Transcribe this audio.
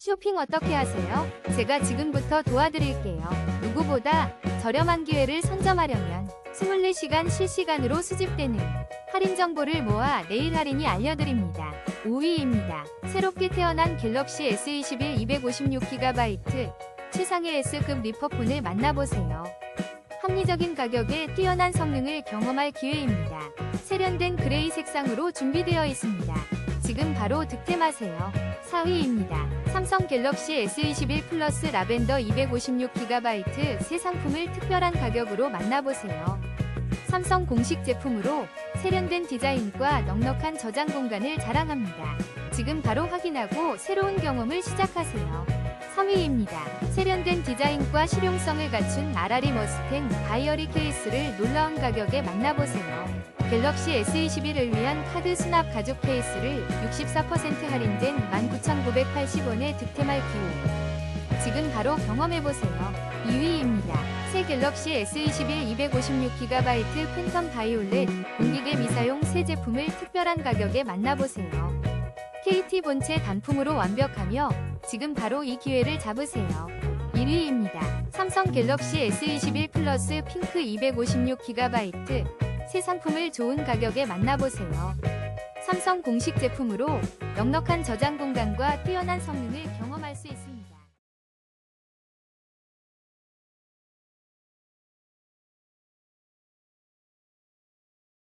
쇼핑 어떻게 하세요? 제가 지금부터 도와드릴게요. 누구보다 저렴한 기회를 선점하려면 24시간 실시간으로 수집되는 할인 정보를 모아 내일 할인이 알려드립니다. 5위입니다. 새롭게 태어난 갤럭시 S21 256GB 최상의 S급 리퍼폰을 만나보세요. 합리적인 가격에 뛰어난 성능을 경험할 기회입니다. 세련된 그레이 색상으로 준비되어 있습니다. 지금 바로 득템하세요. 4위입니다. 삼성 갤럭시 S21 플러스 라벤더 256GB 새 상품을 특별한 가격으로 만나보세요. 삼성 공식 제품으로 세련된 디자인과 넉넉한 저장 공간을 자랑합니다. 지금 바로 확인하고 새로운 경험을 시작하세요. 3위입니다. 세련된 디자인과 실용성을 갖춘 아라리 머스탱 바이어리 케이스를 놀라운 가격에 만나보세요. 갤럭시 S21을 위한 카드 수납 가죽 케이스를 64% 할인된 19,980원에 득템할 기회. 지금 바로 경험해보세요. 2위입니다. 새 갤럭시 S21 256GB 팬텀 바이올렛 공기계 미사용 새 제품을 특별한 가격에 만나보세요. KT 본체 단품으로 완벽하며 지금 바로 이 기회를 잡으세요. 1위입니다. 삼성 갤럭시 S21 플러스 핑크 256GB 새 상품을 좋은 가격에 만나보세요. 삼성 공식 제품으로 넉넉한 저장 공간과 뛰어난 성능을 경험할 수 있습니다.